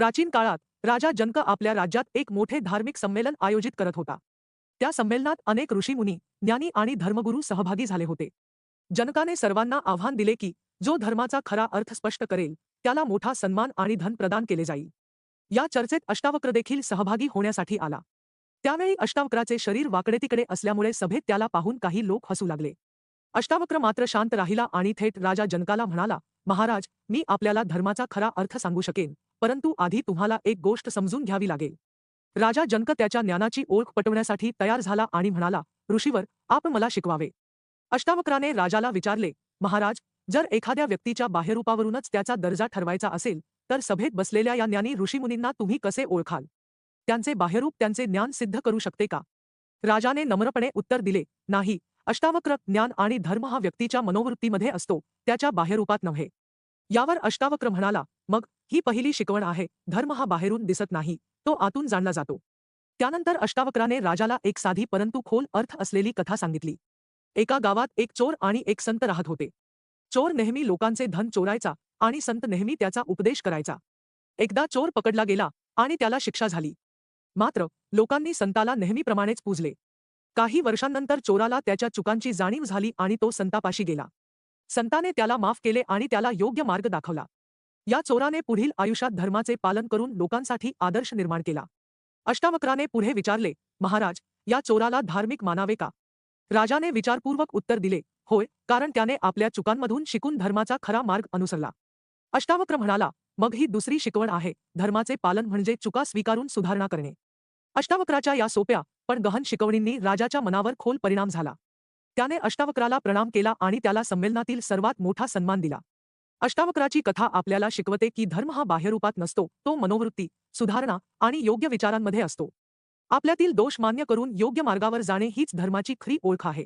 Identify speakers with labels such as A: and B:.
A: प्राचीन काळात राजा जनक आपल्या राज्यात एक मोठे धार्मिक संमेलन आयोजित करत होता. त्या संमेलनात अनेक ऋषीमुनी ज्ञानी आणि धर्मगुरू सहभागी झाले होते. जनकाने सर्वांना आव्हान दिले की जो धर्माचा खरा अर्थ स्पष्ट करेल त्याला मोठा सन्मान आणि धन प्रदान केले जाईल. या चर्चेत अष्टावक्र देखील सहभागी होण्यासाठी आला. त्यावेळी अष्टावक्राचे शरीर वाकडेतिकडे असल्यामुळे सभेत त्याला पाहून काही लोक हसू लागले. अष्टावक्र मात्र शांत राहिला आणि थेट राजा जनकाला म्हणाला महाराज मी आपल्याला धर्माचा खरा अर्थ सांगू शकेन. परंतु आधी तुम्हाला एक गोष्ट समजून घ्यावी लागेल. राजा जनक त्याच्या ज्ञानाची ओळख पटवण्यासाठी तयार झाला आणि म्हणाला ऋषीवर आप मला शिकवावे. अष्टावक्राने राजाला विचारले महाराज जर एखाद्या व्यक्तीच्या बाह्यरूपावरूनच त्याचा दर्जा ठरवायचा असेल तर सभेत बसलेल्या या ज्ञानी ऋषीमुनींना तुम्ही कसे ओळखाल? त्यांचे बाह्यरूप त्यांचे ज्ञान सिद्ध करू शकते का? राजाने नम्रपणे उत्तर दिले नाही अष्टावक्र ज्ञान आणि धर्म हा व्यक्तीच्या मनोवृत्तीमध्ये असतो त्याच्या बाह्यरूपात नव्हे. यावर अष्टावक्र म्हणाला मग ही पहिली शिकवण आहे. धर्म हा बाहेरून दिसत नाही. तो आतून जाणला जातो. त्यानंतर अष्टावक्राने राजाला एक साधी परंतु खोल अर्थ असलेली कथा सांगितली. एका गावात एक चोर आणि एक संत राहत होते. चोर नेहमी लोकांचे धन चोरायचा आणि संत नेहमी त्याचा उपदेश करायचा. एकदा चोर पकडला गेला आणि त्याला शिक्षा झाली. मात्र लोकांनी संताला नेहमीप्रमाणेच पूजले. काही वर्षांनंतर चोराला त्याच्या चुकांची जाणीव झाली आणि तो संतापाशी गेला. संताने त्याला माफ केले आणि त्याला योग्य मार्ग दाखवला. या चोराने पुढील आयुष्यात धर्माचे पालन करून लोकांसाठी आदर्श निर्माण केला. अष्टावक्राने पुढे विचारले महाराज या चोराला धार्मिक मानावे का? राजाने विचारपूर्वक उत्तर दिले होय कारण त्याने आपल्या चुकांमधून शिकून धर्माचा खरा मार्ग अनुसरला. अष्टावक्र म्हणाला मग ही दुसरी शिकवण आहे धर्माचे पालन म्हणजे चुका स्वीकारून सुधारणा करणे. अष्टावक्राच्या या सोप्या पण गहन शिकवणींनी राजाच्या मनावर खोल परिणाम झाला. त्याने अष्टावक्राला प्रणाम केला आणि त्याला संमेलनातील सर्वात मोठा सन्मान दिला. अष्टावक्राची कथा आपल्याला शिकवते की धर्म हा बाह्यरूपात नसतो तो मनोवृत्ती सुधारणा आणि योग्य विचारांमध्ये असतो. आपल्यातील दोष मान्य करून योग्य मार्गावर जाणे हीच धर्माची खरी ओळख आहे.